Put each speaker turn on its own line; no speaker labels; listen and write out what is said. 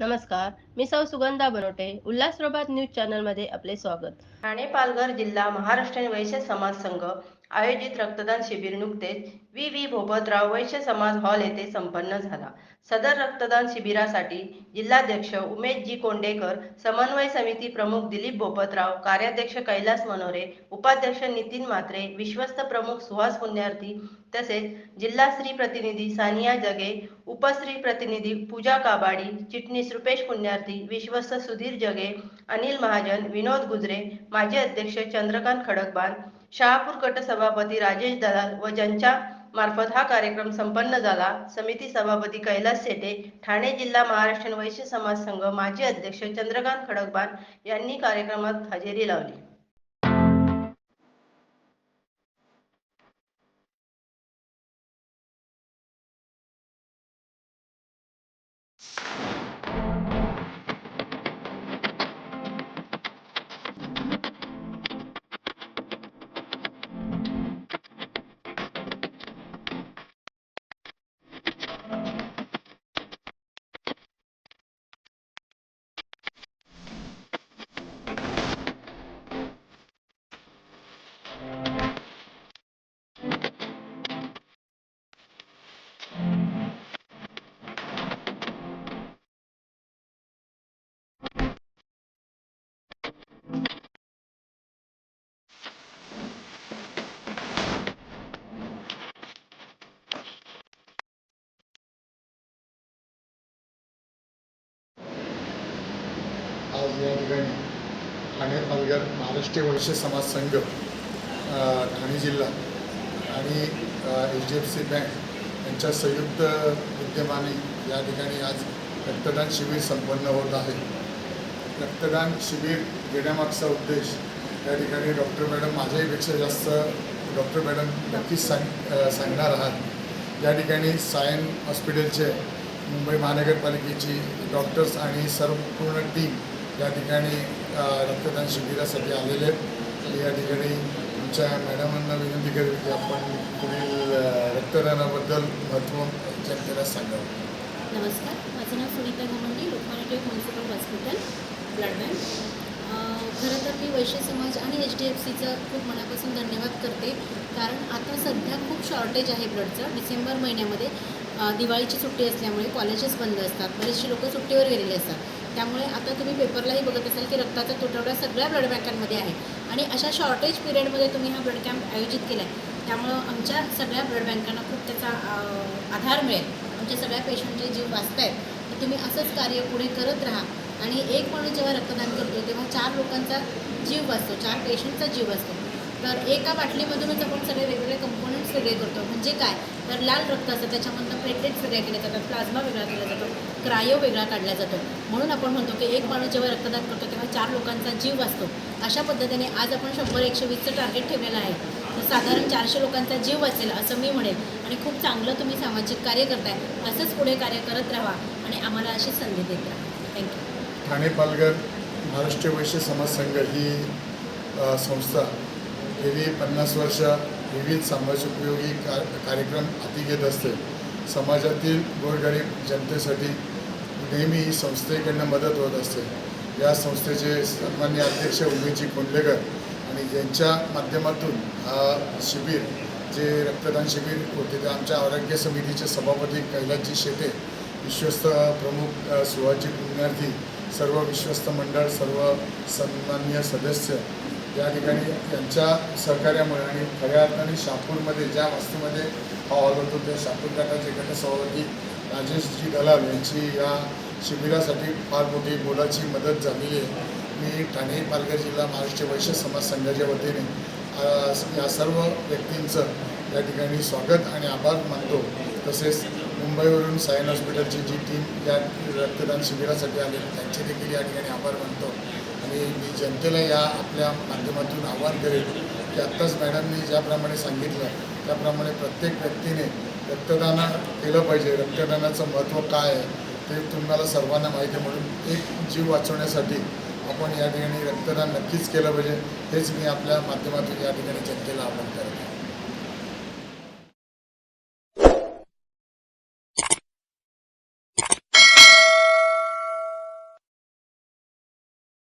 नमस्कार मी सौ सुगंधा बनोटे उल्हास प्रभात न्यूज चॅनलमध्ये आपले स्वागत. ठाणे पालघर जिल्हा महाराष्ट्र वैश्य समाज संघ आयोजित रक्तदान शिबिर नुकतेच व्ही. व्ही. भोपतराव वैश्य समाज हॉल येथे संपन्न झाला. सदर रक्तदान शिबिरासाठी जिल्हाध्यक्ष उमेशजी कोंडेकर समन्वय समिती प्रमुख दिलीप भोपतराव कार्याध्यक्ष कैलास मनोरे उपाध्यक्ष नितीन मात्रे विश्वस्त प्रमुख सुहास पुण्यार्थी तसेच जिल्हा स्त्री प्रतिनिधी सानिया जगे उपस्त्री प्रतिनिधी पूजा काबाडी चिटणीस रुपेश पुण्यार्थी विश्वस्त सुधीर जगे अनिल महाजन विनोद गुजरे माजी अध्यक्ष चंद्रकांत खडकबान शहापूर गट सभापती राजेश दलाल व ज्यांच्या मार्फत हा कार्यक्रम संपन्न झाला समिती सभापती कैलास सेटे ठाणे जिल्हा महाराष्ट्र वैश्य समाज संघ माजी अध्यक्ष चंद्रकांत खडकबान यांनी कार्यक्रमात हजेरी लावली.
आज या ठिकाणी ठाणे पालघर महाराष्ट्रीय वैश्य समाज संघ ठाणे जिल्हा आणि H D F C bank यांच्या संयुक्त विद्यमाने या ठिकाणी आज रक्तदान शिबिर संपन्न होत आहे. रक्तदान शिबिर घेण्यामागचा उद्देश या ठिकाणी डॉक्टर मॅडम माझ्याहीपेक्षा जास्त डॉक्टर मॅडम नक्कीच सांग सांगणार आहात. या ठिकाणी सायन हॉस्पिटलचे मुंबई महानगरपालिकेची डॉक्टर्स आणि सर्व पूर्ण टीम या ठिकाणी रक्तदान शिबिरासाठी आलेले आहेत. या ठिकाणी आमच्या मॅडमांना विनंती करेल की आपण पुढील रक्तदानाबद्दल महत्त्व जनतेला सांगावं.
नमस्कार. माझं नाव Sunita Ghamandi Lokmanya Tilak municipal hospital blood bank. खरं तर मी वैश्य समाज आणि एच डी एफ सीचं खूप मनापासून धन्यवाद करते. कारण आता सध्या खूप शॉर्टेज आहे ब्लडचं. डिसेंबर महिन्यामध्ये दिवाळीची सुट्टी असल्यामुळे कॉलेजेस बंद असतात. बरेचसे लोक सुट्टीवर गेलेले असतात. त्यामुळे आता तुम्ही पेपरलाही बघत असाल की रक्ताचा तुटवडा सगळ्या ब्लड बँकांमध्ये आहे. आणि अशा शॉर्टेज पिरियडमध्ये तुम्ही हा ब्लड कॅम्प आयोजित केला आहे त्यामुळं आमच्या सगळ्या ब्लड बँकांना खूप त्याचा आधार मिळेल. आमच्या सगळ्या पेशंटचे जीव वाचत आहेत तर तुम्ही असंच कार्य पुढे करत राहा. आणि एक माणूस जेव्हा रक्तदान करतो तेव्हा चार लोकांचा जीव वाचतो चार पेशंटचा जीव वाचतो. तर एका बाटलीमधूनच आपण सगळे वेगवेगळे कंपोनंट्स वेगळे करतो. म्हणजे काय? तर लाल रक्त असतं त्याच्यामधनं प्लेटलेट्स वेगळ्या केले जातात प्लाझ्मा वेगळा केला जातो क्रायो वेगळा काढला जातो. म्हणून आपण म्हणतो की एक माणूस जेव्हा रक्तदान करतो तेव्हा चार लोकांचा जीव वाचतो. अशा पद्धतीने आज आपण शंभर एकशे वीसचं टार्गेट ठेवलेलं आहे. तर साधारण चारशे लोकांचा जीव वाचेल असं मी म्हणेन. आणि खूप चांगलं तुम्ही सामाजिक कार्य करताय असंच पुढे कार्य करत राहा. आणि आम्हाला अशी संधी देत राहा. थँक्यू
ठाणे पालघर महाराष्ट्र वैश्य समाज संघ ही संस्था गेली पन्नास वर्ष विविध समाजोपयोगी का कार्यक्रम हाती घेत असते. समाजातील गोरगरीब जनतेसाठी नेहमी ही संस्थेकडनं मदत होत असते. या संस्थेचे सन्मान्य अध्यक्ष उमेशजी कोंडलेकर आणि यांच्या माध्यमातून हा शिबिर जे रक्तदान शिबिर होते ते आमच्या आरोग्य समितीचे सभापती कैलासजी शेटे विश्वस्त प्रमुख सुहाजी पुण्यार्थी सर्व विश्वस्त मंडळ सर्व सन्मान्य सदस्य या ठिकाणी त्यांच्या सहकार्यामुळे आणि खऱ्या अर्थाने शापूरमध्ये ज्या वस्तीमध्ये हा हॉल होतो त्या शापूर गटाचे गटसभापती राजेशजी दलाल यांची या शिबिरासाठी फार मोठी मोलाची मदत झालेली आहे. मी ठाणे पालघर जिल्हा महाराष्ट्र वैश्य समाज संघाच्या वतीने या सर्व व्यक्तींचं या ठिकाणी स्वागत आणि आभार मानतो. तसेच मुंबईवरून सायन हॉस्पिटलची जी टीम या रक्तदान शिबिरासाठी आली त्यांचे देखील या ठिकाणी आभार मानतो. आणि मी जनतेला या आपल्या माध्यमातून आवाहन करेल की आत्ताच मॅडमनी ज्याप्रमाणे सांगितलं त्याप्रमाणे प्रत्येक व्यक्तीने रक्तदान केलं पाहिजे. रक्तदानाचं महत्त्व काय आहे ते तुम्हाला सर्वांना माहिती आहे. म्हणून एक जीव वाचवण्यासाठी आपण या ठिकाणी रक्तदान नक्कीच केलं पाहिजे. हेच मी आपल्या माध्यमातून या ठिकाणी जनतेला आवाहन करतो.